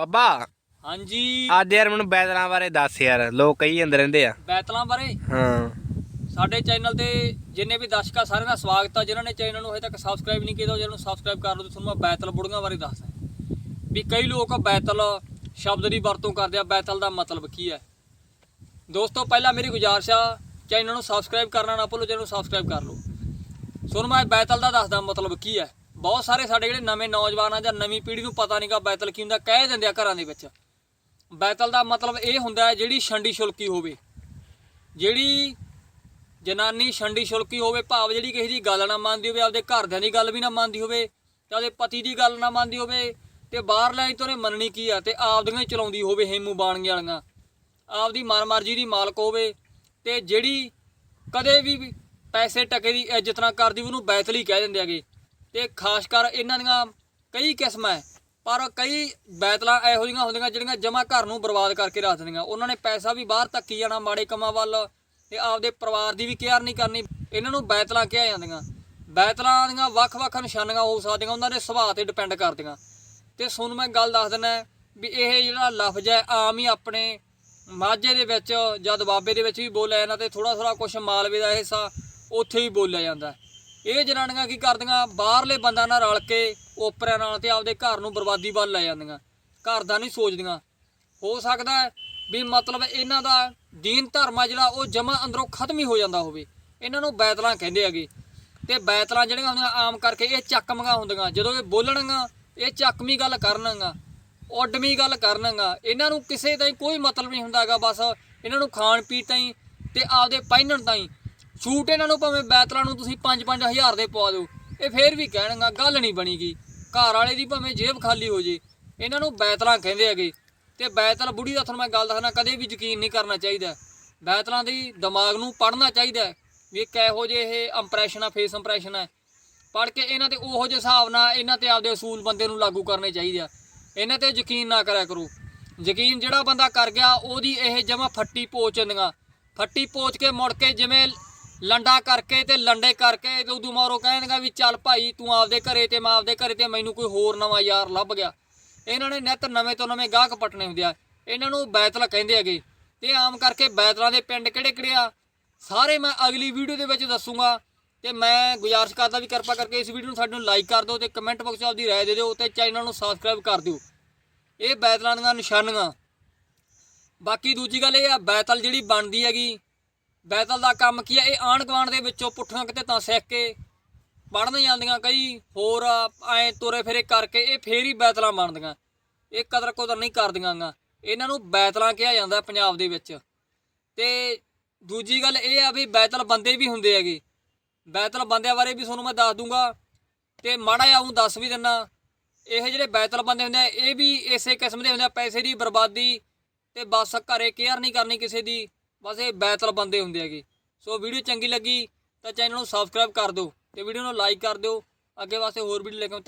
ਬੱਬਾ। ਹਾਂਜੀ। ਅੱਜ ਯਾਰ ਮੈਨੂੰ ਬੈਦਲਾਂ ਬਾਰੇ ਦੱਸ ਯਾਰ ਲੋਕ ਕਹੀ ਜਾਂਦੇ ਰਹਿੰਦੇ ਆ। ਬੈਤਲਾਂ ਬਾਰੇ? ਹਾਂ। ਸਾਡੇ ਚੈਨਲ ਤੇ ਜਿੰਨੇ ਵੀ ਦਰਸ਼ਕ ਆ ਸਾਰਿਆਂ ਦਾ ਸਵਾਗਤ ਆ। ਜਿਨ੍ਹਾਂ ਨੇ ਚੈਨਲ ਨੂੰ ਹਜੇ ਤੱਕ ਸਬਸਕ੍ਰਾਈਬ ਨਹੀਂ ਕੀਤਾ ਉਹ ਜਿਹਨੂੰ ਸਬਸਕ੍ਰਾਈਬ ਕਰ ਲਓ ਤੇ ਤੁਹਾਨੂੰ ਮੈਂ ਬੈਤਲ ਬੁੜੀਆਂ ਬਾਰੇ ਦੱਸਦਾ। ਵੀ ਕਈ ਲੋਕ ਬੈਤਲ ਸ਼ਬਦ ਦੀ ਵਰਤੋਂ ਕਰਦੇ ਆ। ਬੈਤਲ ਦਾ ਮਤਲਬ ਕੀ ਹੈ? ਦੋਸਤੋ ਪਹਿਲਾਂ ਮੇਰੀ ਗੁਜ਼ਾਰਿਸ਼ ਆ ਚੈਨਲ ਨੂੰ ਸਬਸਕ੍ਰਾਈਬ ਕਰਨਾ ਨਾ ਭੁੱਲੋ ਚੈਨਲ ਨੂੰ ਸਬਸਕ੍ਰਾਈਬ ਕਰ ਲਓ। ਤੁਹਾਨੂੰ ਮੈਂ ਬੈਤਲ ਦਾ ਦੱਸਦਾ ਮਤਲਬ ਕੀ ਹੈ। ਬਹੁਤ ਸਾਰੇ ਸਾਡੇ ਜਿਹੜੇ ਨਵੇਂ ਨੌਜਵਾਨ ਆ ਜਾਂ ਨਵੀਂ ਪੀੜ੍ਹੀ ਨੂੰ ਪਤਾ ਨਹੀਂਗਾ ਬੈਤਲ ਕੀ ਹੁੰਦਾ, ਕਹਿ ਦਿੰਦੇ ਆ ਘਰਾਂ ਦੇ ਵਿੱਚ। ਬੈਤਲ ਦਾ ਮਤਲਬ ਇਹ ਹੁੰਦਾ ਹੈ ਜਿਹੜੀ ਛੰਡੀ ਛੁਲਕੀ ਹੋਵੇ। ਜਿਹੜੀ ਜਨਾਨੀ ਛੰਡੀ ਛੁਲਕੀ ਹੋਵੇ, ਭਾਵ ਜਿਹੜੀ ਕਿਸੇ ਦੀ ਗੱਲ ਨਾ ਮੰਨਦੀ ਹੋਵੇ, ਆਪਦੇ ਘਰਦਿਆਂ ਦੀ ਗੱਲ ਵੀ ਨਾ ਮੰਨਦੀ ਹੋਵੇ, ਤੇ ਆਪਦੇ ਪਤੀ ਦੀ ਗੱਲ ਨਾ ਮੰਨਦੀ ਹੋਵੇ, ਤੇ ਬਾਹਰ ਲੈ ਤੋਂ ਨੇ ਮੰਨਣੀ ਕੀ ਆ, ਤੇ ਆਪਦੀਆਂ ਹੀ ਚਲਾਉਂਦੀ ਹੋਵੇ ਹੇਮੂ ਬਾਣਗੀਆਂ ਵਾਲੀਆਂ। ਆਪਦੀ ਮਨਮਰਜ਼ੀ ਦੀ ਮਾਲਕ ਹੋਵੇ, ਤੇ ਜਿਹੜੀ ਕਦੇ ਵੀ ਪੈਸੇ ਟਕੇ ਦੀ ਇੱਜ਼ਤ ਨਾ ਕਰਦੀ, ਉਹਨੂੰ ਬੈਤਲੀ ਕਹਿ ਦਿੰਦੇ ਹੈਗੇ। ਤੇ ਖਾਸ ਕਰ ਇਹਨਾਂ ਦੀਆਂ ਕਈ ਕਿਸਮਾਂ ਹੈ, ਪਰ ਕਈ ਬੈਤਲਾਂ ਇਹੋ ਜਿਹੀਆਂ ਹੁੰਦੀਆਂ ਜਿਹੜੀਆਂ ਜਮਾ ਘਰ ਨੂੰ ਬਰਬਾਦ ਕਰਕੇ ਰੱਖ ਦਿੰਦੀਆਂ। ਉਹਨਾਂ ਨੇ ਪੈਸਾ ਵੀ ਬਾਹਰ ਧੱਕੀ ਜਾਣਾ ਮਾੜੇ ਕੰਮਾਂ ਵੱਲ ਤੇ ਆਪਦੇ ਪਰਿਵਾਰ ਦੀ ਵੀ ਕੇਅਰ ਨਹੀਂ ਕਰਨੀ, ਇਹਨਾਂ ਨੂੰ ਬੈਤਲਾਂ ਕਿਹਾ ਜਾਂਦੀਆਂ। ਬੈਤਲਾਂ ਦੀਆਂ ਵੱਖ-ਵੱਖ ਨਿਸ਼ਾਨੀਆਂ ਹੋ ਸਕਦੀਆਂ, ਉਹਨਾਂ ਦੇ ਸੁਭਾਅ ਤੇ ਡਿਪੈਂਡ ਕਰਦੀਆਂ। ਤੇ ਤੁਹਾਨੂੰ ਮੈਂ ਗੱਲ ਦੱਸ ਦਿੰਦਾ ਵੀ ਇਹ ਜਿਹੜਾ ਲਫ਼ਜ਼ ਹੈ, ਆਮ ਹੀ ਆਪਣੇ ਮਾਝੇ ਦੇ ਵਿੱਚ ਜਾਂ ਬਾਬੇ ਦੇ ਵਿੱਚ ਵੀ ਬੋਲਿਆ ਜਾਂਦਾ ਤੇ ਥੋੜਾ ਥੋੜਾ ਕੁਝ ਮਾਲਵੇ ਦਾ ਹਿੱਸਾ ਉੱਥੇ ਵੀ ਬੋਲਿਆ ਜਾਂਦਾ ਇਹ ਜਨਾਨੀਆਂ ਕੀ ਕਰਦੀਆਂ? ਬਾਹਰਲੇ ਬੰਦਾ ਨਾਲ ਰਲ ਕੇ ਓਪਰਿਆਂ ਨਾਲ ਤੇ ਆਪਦੇ ਘਰ ਨੂੰ ਬਰਬਾਦੀ ਵੱਲ ਲੈ ਜਾਂਦੀਆਂ। ਘਰ ਦਾ ਨਹੀਂ ਸੋਚਦੀਆਂ। ਹੋ ਸਕਦਾ ਵੀ ਮਤਲਬ ਇਹਨਾਂ ਦਾ ਦੀਨ ਧਰਮ ਆ ਜਿਹੜਾ, ਉਹ ਜਮਾ ਅੰਦਰੋਂ ਖਤਮ ਹੀ ਹੋ ਜਾਂਦਾ ਹੋਵੇ। ਇਹਨਾਂ ਨੂੰ ਬੈਤਲਾਂ ਕਹਿੰਦੇ ਹੈਗੇ। ਤੇ ਬੈਤਲਾਂ ਜਿਹੜੀਆਂ ਹੁੰਦੀਆਂ, ਆਮ ਕਰਕੇ ਇਹ ਚੱਕਮੀਆਂ ਹੁੰਦੀਆਂ। ਜਦੋਂ ਇਹ ਬੋਲਣਗਾ ਇਹ ਚੱਕਮੀ ਗੱਲ ਕਰਨਗੀਆਂ ਉੱਡਵੀਂ ਗੱਲ ਕਰਨਗੀਆਂ। ਇਹਨਾਂ ਨੂੰ ਕਿਸੇ ਦਾ ਕੋਈ ਮਤਲਬ ਨਹੀਂ ਹੁੰਦਾਗਾ ਬਸ ਇਹਨਾਂ ਨੂੰ ਖਾਣ ਪੀਣ ਤਾਈਂ ਤੇ ਆਪਦੇ ਪਹਿਨਣ ਤਾਈਂ ਛੂਟ ਇਹਨਾਂ ਨੂੰ ਭਾਵੇਂ ਬੈਤਲਾਂ ਨੂੰ ਤੁਸੀਂ 5-5 ਹਜ਼ਾਰ ਦੇ ਪਵਾ ਦਿਓ, ਇਹ ਫੇਰ ਵੀ ਕਹਿਣਗਾ ਗੱਲ ਨਹੀਂ ਬਣੀਗੀ ਘਰ ਵਾਲੇ ਦੀ ਭਾਵੇਂ ਜੇਬ ਖਾਲੀ ਹੋ ਜੇ, ਇਹਨਾਂ ਨੂੰ ਬੈਤਲਾਂ ਕਹਿੰਦੇ ਹੈਗੇ। ਤੇ ਬੈਤਲ ਬੁੜੀ ਦਾ ਤੁਹਾਨੂੰ ਮੈਂ ਗੱਲ ਦੱਸਣਾ ਕਦੇ ਵੀ ਯਕੀਨ ਨਹੀਂ ਕਰਨਾ ਚਾਹੀਦਾ। ਬੈਤਲਾਂ ਦੀ ਦਿਮਾਗ ਨੂੰ ਪੜ੍ਹਨਾ ਚਾਹੀਦਾ ਵੀ ਕਿਹੋ ਜਿਹੇ ਇਹ ਇੰਪ੍ਰੈਸ਼ਨ ਆ ਫੇਸ ਇੰਪ੍ਰੈਸ਼ਨ ਹੈ ਪੜ੍ਹ ਕੇ ਇਹਨਾਂ ਤੇ ਉਹੋ ਜਿਹੇ ਹਿਸਾਬ ਨਾਲ ਇਹਨਾਂ ਤੇ ਆਪਦੇ ਅਸੂਲ ਬੰਦੇ ਨੂੰ ਲਾਗੂ ਕਰਨੇ ਚਾਹੀਦੇ ਆ। ਇਹਨਾਂ ਤੇ ਯਕੀਨ ਨਾ ਕਰਿਆ ਕਰੋ। ਯਕੀਨ ਜਿਹੜਾ ਬੰਦਾ ਕਰ ਗਿਆ, ਉਹਦੀ ਇਹ ਜਮਾ ਫੱਟੀ ਪੋਚ ਜਾਂਦੀਆਂ ਫੱਟੀ ਪੋਚ ਕੇ ਮੁੜ ਕੇ ਜਿਵੇਂ ਲੰਡਾ ਕਰਕੇ ਤੇ ਲੰਡੇ ਕਰਕੇ ਤੇ ਉਦੋਂ ਮਾਰੋ ਕਹਿਣਗਾ ਵੀ ਚੱਲ ਭਾਈ ਤੂੰ ਆਪਦੇ ਘਰੇ ਤੇ ਮੈਂ ਆਪਦੇ ਘਰੇ ਤੇ ਮੈਨੂੰ ਕੋਈ ਹੋਰ ਨਵਾਂ ਯਾਰ ਲੱਭ ਗਿਆ। ਇਹਨਾਂ ਨੇ ਨਿੱਤ ਨਵੇਂ ਤੋਂ ਨਵੇਂ ਗਾਹਕ ਪਟਣੇ ਹੁੰਦੇ ਆ। ਇਹਨਾਂ ਨੂੰ ਬੈਤਲ ਕਹਿੰਦੇ ਹੈਗੇ। ਤੇ ਆਮ ਕਰਕੇ ਬੈਤਲਾਂ ਦੇ ਪਿੰਡ ਕਿਹੜੇ ਕਿਹੜੇ ਆ? ਸਾਰੇ ਮੈਂ ਅਗਲੀ ਵੀਡੀਓ ਦੇ ਵਿੱਚ ਦੱਸੂਗਾ। ਤੇ ਮੈਂ ਗੁਜ਼ਾਰਿਸ਼ ਕਰਦਾ ਵੀ ਕਿਰਪਾ ਕਰਕੇ ਇਸ ਵੀਡੀਓ ਨੂੰ ਸਾਡੇ ਨੂੰ ਲਾਈਕ ਕਰ ਦਿਓ ਤੇ ਕਮੈਂਟ ਬਾਕਸ 'ਚ ਆਪਦੀ ਰਾਏ ਦੇ ਦਿਓ ਤੇ ਚੈਨਲ ਨੂੰ ਸਬਸਕ੍ਰਾਈਬ ਕਰ ਦਿਓ। ਇਹ ਬੈਤਲਾਂ ਦੀਆਂ ਨਿਸ਼ਾਨੀਆਂ। ਬਾਕੀ ਦੂਜੀ ਗੱਲ ਇਹ ਆ, ਬੈਤਲ ਜਿਹੜੀ ਬਣਦੀ ਹੈਗੀ ਬੈਤਲ ਦਾ ਕੰਮ ਕੀ ਹੈ ਇਹ ਆਂਢ ਗੁਆਂਢ ਦੇ ਵਿੱਚੋਂ ਪੁੱਠੀਆਂ ਕਿਤੇ ਤਾਂ ਸਿੱਖ ਕੇ ਪੜਨ ਜਾਂਦੀਆਂ ਕਈ ਹੋਰ ਐ ਤੁਰੇ ਫਿਰੇ ਕਰਕੇ ਇਹ ਫੇਰ ਹੀ ਬੈਤਲਾਂ ਬਣਦੀਆਂ। ਇਹ ਕਦਰ ਕੁਦਰ ਨਹੀਂ ਕਰਦੀਆਂ ਗਾ। ਇਹਨਾਂ ਨੂੰ ਬੈਤਲਾਂ ਕਿਹਾ ਜਾਂਦਾ ਪੰਜਾਬ ਦੇ ਵਿੱਚ। ਤੇ ਦੂਜੀ ਗੱਲ ਇਹ ਆ ਵੀ ਬੈਤਲ ਬੰਦੇ ਵੀ ਹੁੰਦੇ ਹੈਗੇ। ਬੈਤਲ ਬੰਦਿਆਂ ਬਾਰੇ ਵੀ ਤੁਹਾਨੂੰ ਮੈਂ ਦੱਸ ਦੂੰਗਾ। ਤੇ ਮਾੜਾ ਜਿਹਾ ਉਹ ਦੱਸ ਵੀ ਦਿੰਨਾ। ਇਹ ਜਿਹੜੇ ਬੈਤਲ ਬੰਦੇ ਹੁੰਦੇ ਆ, ਇਹ ਵੀ ਇਸੇ ਕਿਸਮ ਦੇ ਹੁੰਦੇ ਆ। ਪੈਸੇ ਦੀ ਬਰਬਾਦੀ ਤੇ ਬਸ ਘਰੇ ਕੇਅਰ ਨਹੀਂ ਕਰਨੀ ਕਿਸੇ ਦੀ। ਬਸ ਇਹ ਬੈਤਲ ਬੰਦੇ ਹੁੰਦੇ ਹੈਗੇ ਸੋ ਵੀਡੀਓ ਚੰਗੀ ਲੱਗੀ ਤਾਂ ਚੈਨਲ ਨੂੰ ਸਬਸਕ੍ਰਾਈਬ ਕਰ ਦਿਓ ਤੇ ਵੀਡੀਓ ਨੂੰ ਲਾਈਕ ਕਰ ਦਿਓ ਅੱਗੇ ਵਾਸਤੇ ਹੋਰ ਵੀਡੀਓ ਲੈ ਕੇ ਆਵਾਂ।